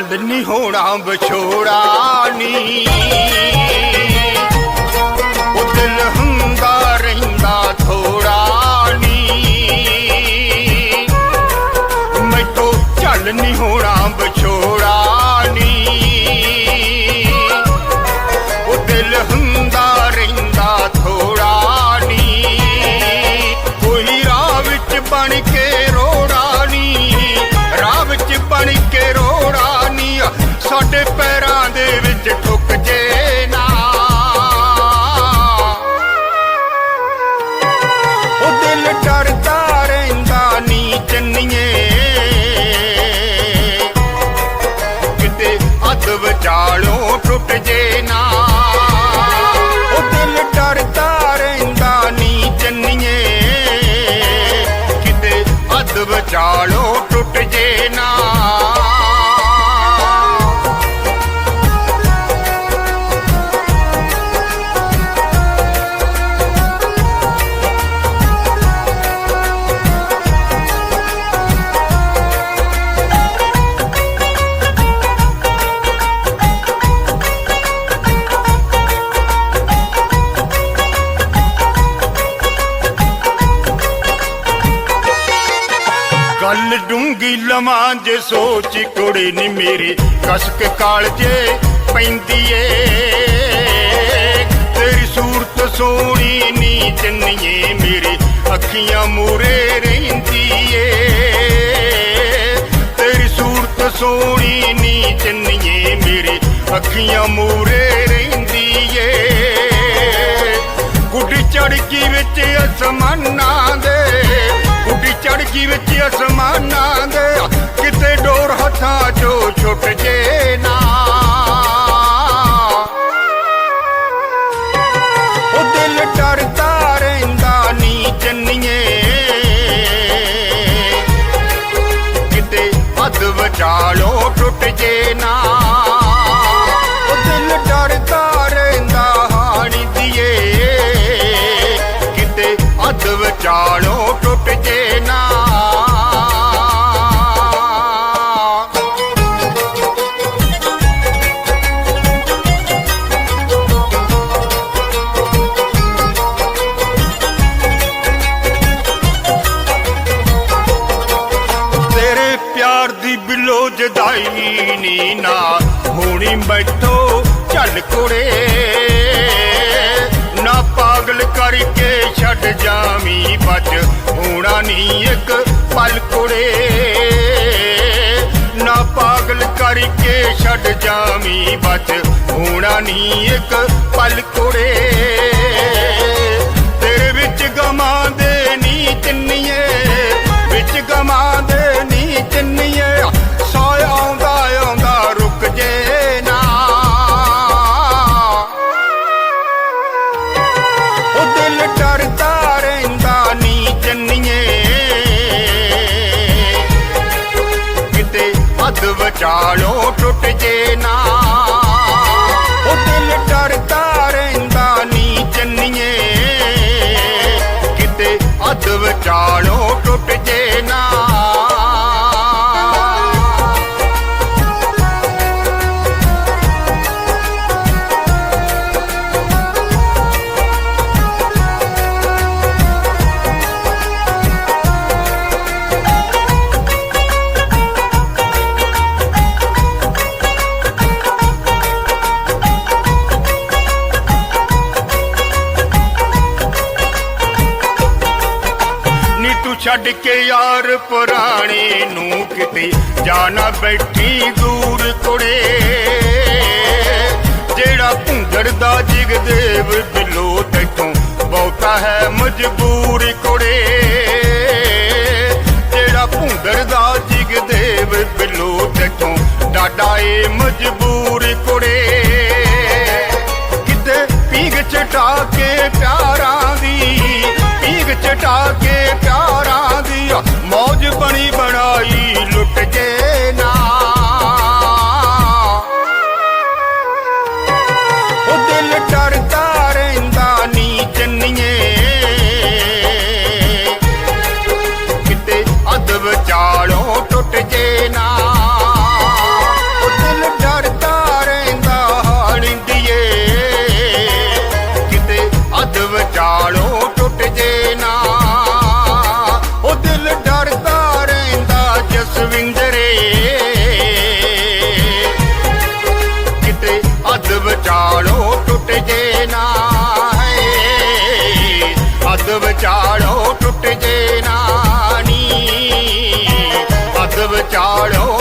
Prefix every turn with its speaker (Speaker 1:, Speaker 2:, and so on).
Speaker 1: ਢਲ ਨਹੀਂ ਹੋਣਾ ਵਿਛੋੜਾ ਨਹੀਂ ਉਹ ਦਿਲ ਵਿਚਾਲੋਂ ਡੂੰਗੀ ਲਵਾਂ ਜੇ ਸੋਚ ਕੁੜੀ ਨੀ ਮੇਰੀ? ਕਸਕ ਕਾਲਜੇ ਪੈਂਦੀ ਏ। ਤੇਰੀ ਸੂਰਤ ਸੋਹਣੀ ਨੀ ਚੰਨੀਏ ਮੇਰੀ। ਅੱਖੀਆਂ ਮੂਰੇ ਰਹਿੰਦੀ ਏ। ਤੇਰੀ ਸੂਰਤ ਸੋਹਣੀ ਨੀ ਚੰਨੀਏ ਮੇਰੀ। ਅੱਖੀਆਂ ਮੂਰੇ ਰਹਿੰਦੀ ਏ। ਗੁੱਡੀ ਚੜਕੀ ਵਿੱਚ ਅਸਮਾਨਾਂ ਦੇ ਗੁੱਡੀ ਵਿੱਚ ਅਸਮਾਨਾਂ ਦੇ, ਕਿਤੇ ਡੋਰ ਹੱਥਾਂ ਚੋਂ ਛੁੱਟ ਜੇ ਨਾ। ਉਹ ਦਿਲ ਡਰਦਾ ਰਹਿੰਦਾ ਨੀ ਚੰਨੀਏ। ਕਿਤੇ ਅੱਧ ਵਿਚਾਲੋਂ ਟੁੱਟ ਜੇ ਨਾ। ਉਹ ਦਿਲ ਡਰਦਾ ਰਹਿੰਦਾ ਹਾਣੀ ਦੀਏ। ਕਿਤੇ ਅੱਧ ਵਿਚਾਲੋਂ ਟੁੱਟ ਜੇ ਬਿਲੋ ਨੀ ਨਾ ਹੋਣੀ ਬੈਠੋ ਝੱਲ ਕੁੜੇ। ਨਾ ਪਾਗਲ ਕਰਕੇ ਛੱਡ ਜਾਵੀਂ ਬਚ ਹੋਣਾ ਨੀ ਇੱਕ ਪਲ ਕੁੜੇ। ਨਾ ਪਾਗਲ ਕਰਕੇ ਛੱਡ ਜਾਵੀਂ ਬਚ ਹੋਣਾ ਨੀ ਇੱਕ ਪਲ ਕੁੜੇ। ਤੇਰੇ ਵਿੱਚ ਗਮਾਂ ਦੇ ਨੀ ਚੰਨੀਏ ਅੱਧ ਵਿਚਾਲੋਂ ਟੁੱਟ ਛੱਡ ਕੇ ਯਾਰ ਪੁਰਾਣੇ ਨੂੰ ਕਿਤੇ ਜਾਣਾ ਬੈਠੀ ਦੂਰ ਕੁੜੇ ਜਿਹੜਾ ਭੁੰਗੜ ਦਾ ਜਿਗਦੇਵ ਬਿਲੋ ਤੈਥੋਂ ਬਹੁਤਾ ਹੈ ਮਜਬੂਰ ਕੁੜੇ। ਜਿਹੜਾ ਭੁੰਗੜ ਦਾ ਜਿਗਦੇਵ ਬਿਲੋ ਤੈਥੋਂ ਡਾਡਾ ਏ ਮਜਬੂਰ ਕੁੜੇ। ਕਿਤੇ ਪੀਂਗ ਚਟਾ ਕੇ ਪਿਆਰਾਂ ਦੀ, ਪੀਂਗ ਚਟਾ ਕੇ ਮੌਜ ਬਣੀ ਬਣਾਈ। ਵਿਚਾਲੋ ਟੁੱਟ ਜੇ ਨਾ ਹੈ ਹੱਦ ਟੁੱਟ ਜੇ ਨਾ ਨੀ ਹੱਦ ਵਿਚਾਲੋ